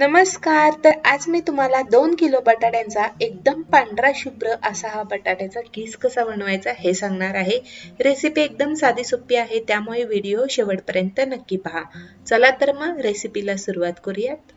नमस्कार तर आज मी तुम्हाला दोन किलो बटाट्यांचा एकदम पांढरा शुभ्र असा हा बटाट्याचा किस कसा बनवायचा हे सांगणार आहे. रेसिपी एकदम साधी सोपी आहे त्यामुळे व्हिडिओ शेवटपर्यंत नक्की पहा. चला तर मग रेसिपीला सुरुवात करूयात.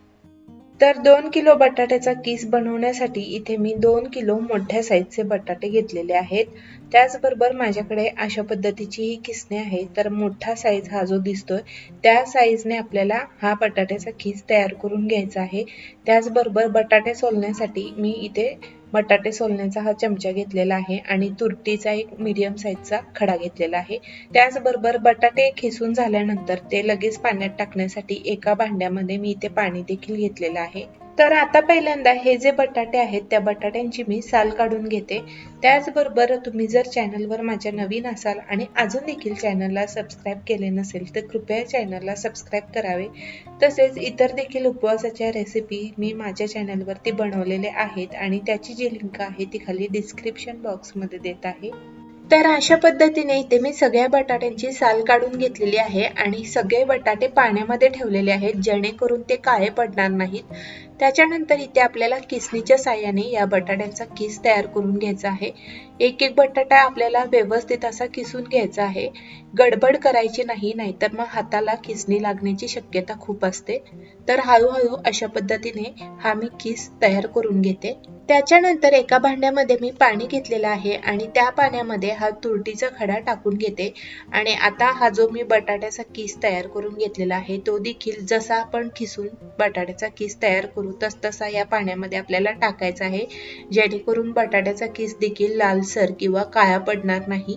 तर दोन किलो बटाट्याचा किस बनवण्यासाठी इथे मी दोन किलो मोठ्या साईजचे बटाटे घेतलेले आहेत. त्याचबरोबर माझ्याकडे अशा पद्धतीची ही किसणे आहे. तर मोठा साईज हा जो दिसतोय त्या साईजने आपल्याला हा बटाट्याचा किस तयार करून घ्यायचा आहे. त्याचबरोबर बटाटे सोलण्यासाठी मी इथे बटाटे सोलण्याचा हा चमचा घेतलेला आहे आणि तुरटीचा एक मिडियम साईजचा खडा घेतलेला आहे. त्याचबरोबर बटाटे खिसून झाल्यानंतर ते लगेच पाण्यात टाकण्यासाठी एका भांड्यामध्ये मी इथे पाणी देखील घेतलेलं आहे. तर आता पहिल्यांदा हे जे बटाटे आहेत त्या बटाट्यांची मी साल काढून घेते. त्याचबरोबर तुम्ही जर चॅनलवर माझ्या नवीन असाल आणि अजून देखील चॅनलला सबस्क्राईब केले नसेल तर कृपया चॅनलला सबस्क्राईब करावे. तसेच इतर देखील उपवासाच्या रेसिपी मी माझ्या चॅनलवरती बनवलेले आहेत आणि त्याची जी लिंक आहे ती खाली डिस्क्रिप्शन बॉक्समध्ये देत आहे. तर अशा पद्धतीने इथे मी सगळ्या बटाट्यांची साल काढून घेतलेली आहे आणि सगळे बटाटे पाण्यामध्ये ठेवलेले आहेत जेणेकरून ते काळे पडणार नाहीत. त्याच्यानंतर इथे आपल्याला किसणीच्या साह्याने या बटाट्यांचा किस तयार करून घ्यायचा आहे. एक एक बटाटा आपल्याला व्यवस्थित असा किसून घ्यायचा आहे. गडबड करायची नाही नाहीतर मग हाताला किसणी लागण्याची शक्यता खूप असते. तर हळूहळू अशा पद्धतीने हा मी किस तयार करून घेते. त्याच्यानंतर एका भांड्यामध्ये मी पाणी घेतलेलं आहे आणि त्या पाण्यामध्ये हा तुरटीचा खडा टाकून घेते. आणि आता हा जो मी बटाट्याचा किस तयार करून घेतलेला आहे तो देखील जसा आपण खिसून बटाट्याचा किस तयार करू तस तसा या पाण्यामध्ये आपल्याला टाकायचा आहे. जेणेकरून बटाट्याचा किस देखील लालसर किंवा काळा पडणार नाही.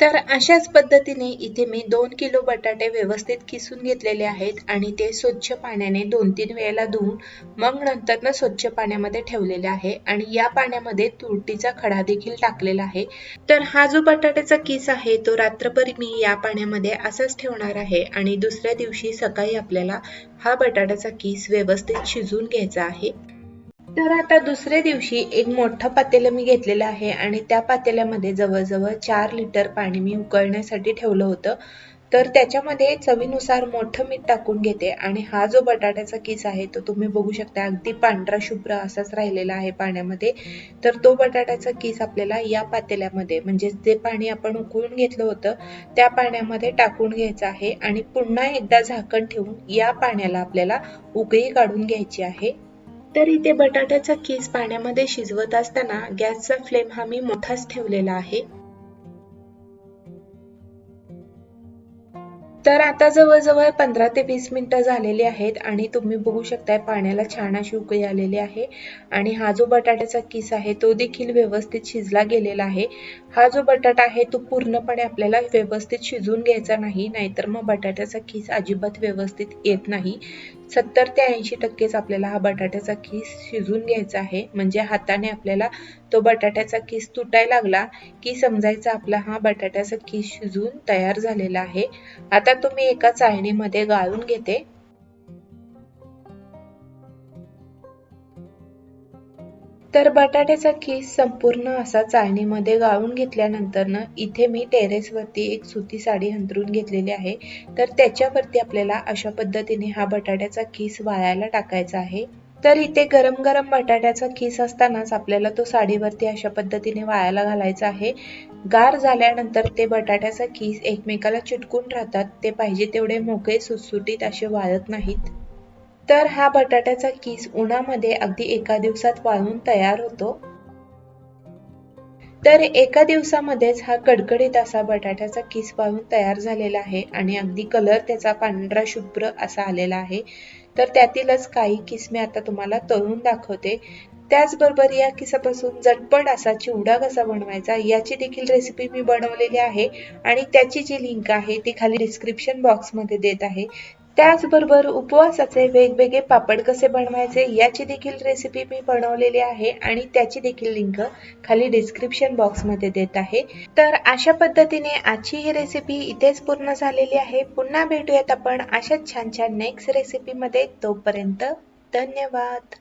तर अशाच पद्धतीने इथे मी दोन किलो बटाटे व्यवस्थित किसून घेतलेले आहेत आणि ते स्वच्छ पाण्याने दोन तीन वेळेला धुवून मग नंतर स्वच्छ पाण्यामध्ये ठेवलेले आहे. आणि या पाण्यामध्ये तुरटीचा खडा देखील टाकलेला आहे. तर हा जो बटाट्याचा किस आहे तो रात्रभर मी या पाण्यामध्ये असाच ठेवणार आहे आणि दुसऱ्या दिवशी सकाळी आपल्याला हा बटाट्याचा किस व्यवस्थित शिजून घ्यायचा आहे. तर आता दुसऱ्या दिवशी एक मोठं पातेलं मी घेतलेलं आहे आणि त्या पातेल्यामध्ये जवळजवळ चार लिटर पाणी मी उकळण्यासाठी ठेवलं होतं. तर त्याच्यामध्ये चवीनुसार मोठं मीठ टाकून घेते आणि हा जो बटाट्याचा किस आहे तो तुम्ही बघू शकता अगदी पांढरा शुभ्र असाच राहिलेला आहे पाण्यामध्ये. तर तो बटाट्याचा किस आपल्याला या पातेल्यामध्ये म्हणजे जे पाणी आपण उकळून घेतलं होतं त्या पाण्यामध्ये टाकून घ्यायचं आहे आणि पुन्हा एकदा झाकण ठेवून या पाण्याला आपल्याला उकळी काढून घ्यायची आहे. तर इथे बटाट्याचा किस पाण्यामध्ये शिजवत असताना गॅसचा फ्लेम हा मी मोठाच ठेवलेला आहे. तर आता जवळजवळ पंधरा ते वीस मिनिटं झालेली आहेत आणि तुम्ही बघू शकताय पाण्याला छान अशी उकळी आलेली आहे. आणि हा जो बटाट्याचा किस आहे तो देखील व्यवस्थित शिजला गेलेला आहे. हा जो बटाटा आहे तो पूर्णपणे आपल्याला व्यवस्थित शिजून घ्यायचा नाही नाहीतर मग बटाट्याचा किस अजिबात व्यवस्थित येत नाही. सत्तर ते ऐंशी टक्केच आपल्याला हा बटाट्याचा किस शिजून घ्यायचा आहे. म्हणजे हाताने आपल्याला तो बटाट्याचा किस तुटायला लागला की समजायचा आपला हा बटाट्याचा किस शिजून तयार झालेला आहे. आता तुम्ही एका चाळणीमध्ये गाळून घेते. तर बटाट्याचा खीस संपूर्ण असा चाळणीमध्ये गाळून घेतल्यानंतरनं इथे मी टेरेसवरती एक सुती साडी अंतरून घेतलेली आहे. तर त्याच्यावरती आपल्याला अशा पद्धतीने हा बटाट्याचा खीस वाळायला टाकायचा आहे. तर इथे गरम गरम बटाट्याचा खीस असतानाच आपल्याला तो साडीवरती अशा पद्धतीने वाळायला घालायचा आहे. गार झाल्यानंतर ते बटाट्याचा खीस एकमेकाला चिटकून राहतात. ते पाहिजे तेवढे मोकळे सुटसुटीत असे वाळत नाहीत. तर हा बटाट्याचा किस उन्हामध्ये अगदी एका दिवसात वाळून तयार होतो. तर एका दिवसामध्येच हा कडकडीत असा बटाट्याचा किस वाळून तयार झालेला आहे आणि अगदी कलर त्याचा पांढरा शुभ्र असा आलेला आहे. तर त्यातीलच काही किस मी आता तुम्हाला तळून दाखवते. त्याचबरोबर या किसापासून झटपट असा चिवडा कसा बनवायचा याची देखील रेसिपी मी बनवलेली आहे आणि त्याची जी लिंक आहे ती खाली डिस्क्रिप्शन बॉक्समध्ये देत आहे. त्याचबरोबर उपवासाचे वेगवेगळे पापड कसे बनवायचे याची देखील रेसिपी मी बनवलेली आहे आणि त्याची देखील लिंक खाली डिस्क्रिप्शन बॉक्समध्ये देत आहे. तर अशा पद्धतीने आजची ही रेसिपी इथेच पूर्ण झालेली आहे. पुन्हा भेटूयात आपण अशाच छान छान नेक्स्ट रेसिपीमध्ये तोपर्यंत धन्यवाद.